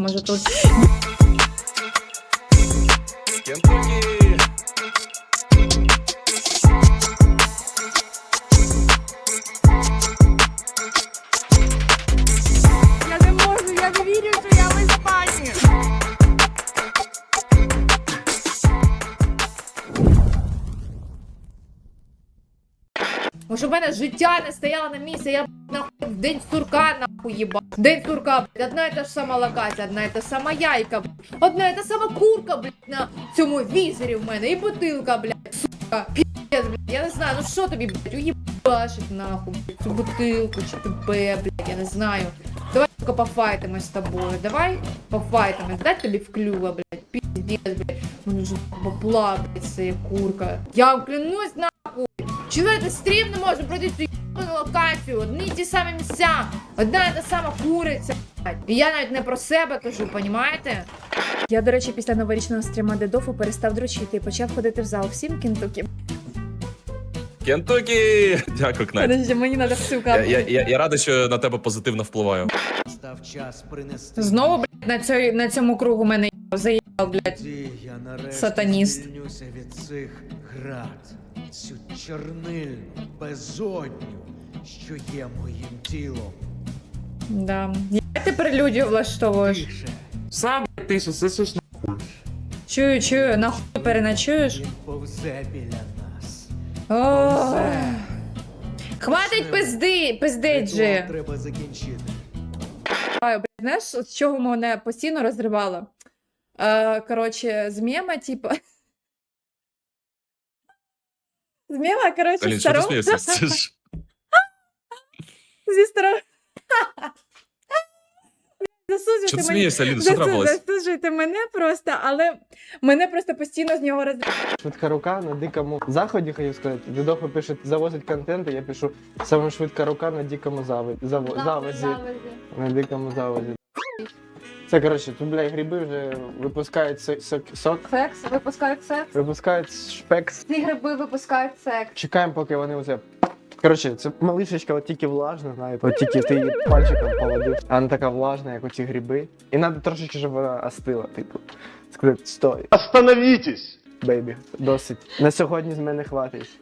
Може тут. Я не можу, я не вірю, що я в Іспанії. Може, в мене життя не стояло на місці, я нахуй день сурка нахуй їбав. День сурка, блядь, одна і та ж сама локація, одна і та сама яйка, блядь. одна і та сама курка, блядь, на цьому візері в мене, і бутилка, блядь, сука, піздець, блядь, я не знаю, ну що тобі, блядь, уїбашить нахуй, блядь, цю бутилку, чи тебе, блядь, я не знаю. Давай только пофайтимось з тобою, давай пофайтимось, дай тобі вклюва, блядь, піздець, блядь, мене вже бабла, блядь, це курка. Я вам клянусь, нахуй, Чоловік стрім не може пройти цю локацію, одні й ті самі місця, одна і та сама куриця. І я навіть не про себе кажу, понімаєте? Я, до речі, після новорічного стріма Дедофу перестав дрочити і почав ходити в зал всім кінтуки. Кентукі! Дякую, Кнайт. Подожди, мені треба всю Я, я, я, я радий, що на тебе позитивно впливаю. Став час принести. Знову, блядь, на, цьому, на цьому кругу мене їбав, заїбав, блядь. Тоді я нарешті Сатаніст. звільнюся від цих град, цю чорнильну безодню, що є моїм тілом. Да. Я ти прелюдію влаштовуєш. Тише, Сам ти що сисиш Чую, чую, нахуй переночуєш. він повзе біля нас. О, Повзе. Хватить пизди, пиздить Ритуал же. треба закінчити. Ай, блядь, знаєш, от з чого мене постійно розривало? Е, коротше, з мема, типу. З мема, коротше, Алін, що ти старого... смієшся? Це ж... Зі старого... Засуджуйте ти смієшся, Алін? Що трапилось? Засуджуйте мене просто, але мене просто постійно з нього розривало. Швидка рука на дикому заході, хотів сказати. Дедохо пише, завозить контент, і я пишу саме швидка рука на дикому зави... заво... завозі. На дикому завозі. Це коротше, тут, блядь, гриби вже випускають сок, сок, Секс, випускають секс. випускають шпекс. Ці гриби випускають секс. Чекаємо, поки вони оце. Коротше, це малишечка от тільки влажна, знаєте, от тільки ти її пальчиком поводив, а вона така влажна, як оці гриби. І треба трошечки, щоб вона остила, типу. Сказати, стой. Остановитесь! Бейбі, досить. На сьогодні з мене хватить.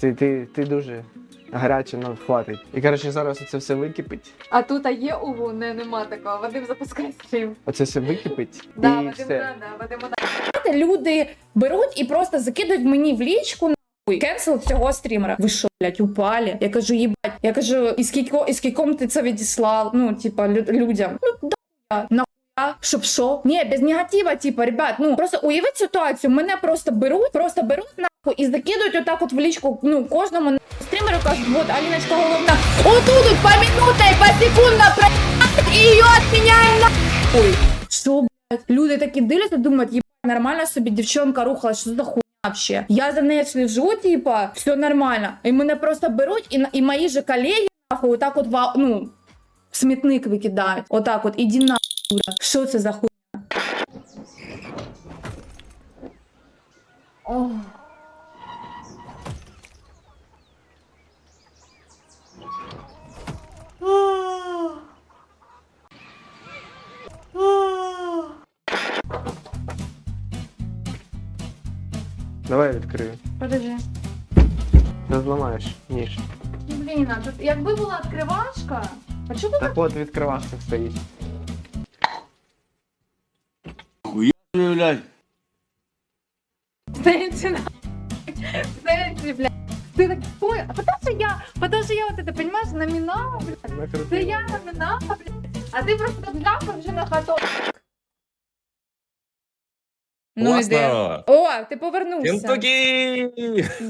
Ти, ти, ти дуже гаряче, ну хватить. І коротше, зараз це все википить. А тут а є угу, не, нема такого. Вадим запускає стрім. Оце все википить. Да, і Вадим, все. да, да, Вадим, да. Люди беруть і просто закидують мені в лічку. Кенсел цього стрімера. Ви що, блядь, упали? Я кажу, їбать. Я кажу, і скілько, і скільком ти це відіслав? Ну, типа, лю- людям. Ну, да, нахуя, щоб що? Ні, без негатива, типа, ребят, ну, просто уявіть ситуацію, мене просто беруть, просто беруть нахуй і закидують отак от в лічку, ну, кожному нахуй, стрімеру кажуть, вот, Аліночка головна, отут от поминута і посекундно про... і її отміняємо нахуй. Що, блядь? Люди такі дивляться, думають, єбать, нормально собі дівчонка рухала, що за хуйня вообще? Я за нею слежу, типа, все нормально. І мене просто беруть, і, на- мои же колеги, нахуй, вот так ва- ну, в смітник викидають. Отак от, іди нахуй, дура. Що це за хуйня? Ох. Давай я відкрию. Подожди. Не зламаєш ніж. Блін, а тут якби була відкривашка, а чого Так от відкривашка стоїть. Стоите на... Стоите, блядь. Ты так, ой, а потому что я, потому что я вот это, понимаешь, номинал, блядь. Да Накрутила. я номинал, блядь. А ты просто так ляпав вже на хату. Ну іди. Класно! О, ти повернувся. Кентукі!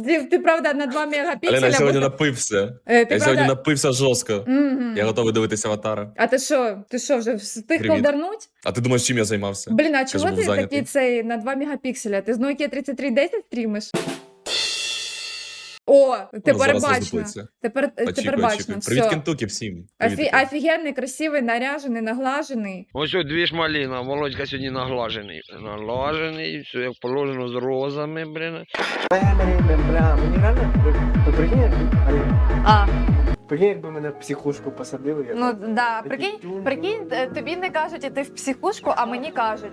Ти, ти правда на 2 мегапікселя. Аліна, я сьогодні бо- напився. Е, ти Я сьогодні правда... напився жорстко. Мгм. Я готовий дивитися аватара. А ти що? Ти що, вже встиг Привіт. колдарнуть? А ти думаєш, чим я займався? Блін, а чого був ти зайнятий. такий цей на 2 мегапікселя? Ти з Nokia 3310 стрімиш? О, тепер зараз бачно. роздуплиться. Тепер, тепер Очікую, бачно. очікую. Привіт, Все. Кентукі, всім. Офі... Офігенний, красивий, наряжений, наглажений. Ось от дві ж маліна, Володька сьогодні наглажений. Наглажений, все як положено з розами, блін. Бля, бля, бля, мені реально, ви, ви прикинь, Алін, А. Прикинь, якби мене в психушку посадили. Я Ну так- да, прикинь, прикинь, е, тобі не кажуть іти в психушку, а мені кажуть.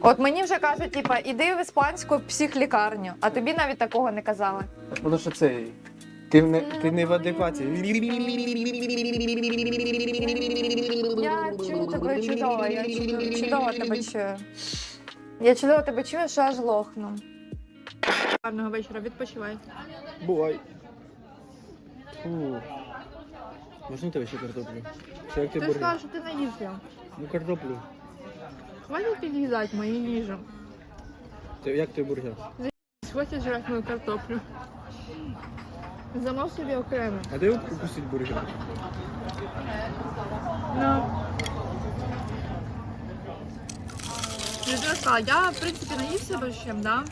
От мені вже кажуть, типа, іди в іспанську психлікарню, а тобі навіть такого не казали. Тому що це. Ти, не, ти не в адекваті. Я чую тебе чудово, я чудово, чудово тебе чую. Я чудово тебе чую, що аж лохну. Гарного вечора, відпочивай. Бувай. Фу. Можна тебе ще картоплю? Як ти Ти сказав, що ти наївся. Ну картоплю. Хватить під'їздати мою їжу. Ти, як ти бургер? Хватить жрати мою картоплю. Замов собі окремо. А де укусить бургер? Ну. Я тебе сказала, я, в принципі, наївся борщем, да?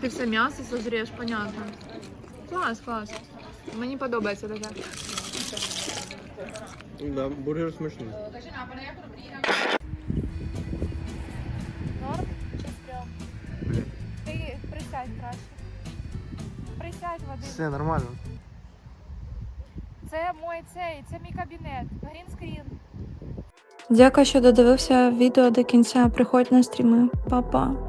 Ти все м'ясо созрієш, понятно. Клас, клас. Мені подобається таке. Да, бургер смачний. Присядь краще. Присядь, Вадим. Все нормально. Це мой цей, це мій кабінет. Грінскрін. Дякую, що додивився відео до кінця. Приходь на стріми. Па-па.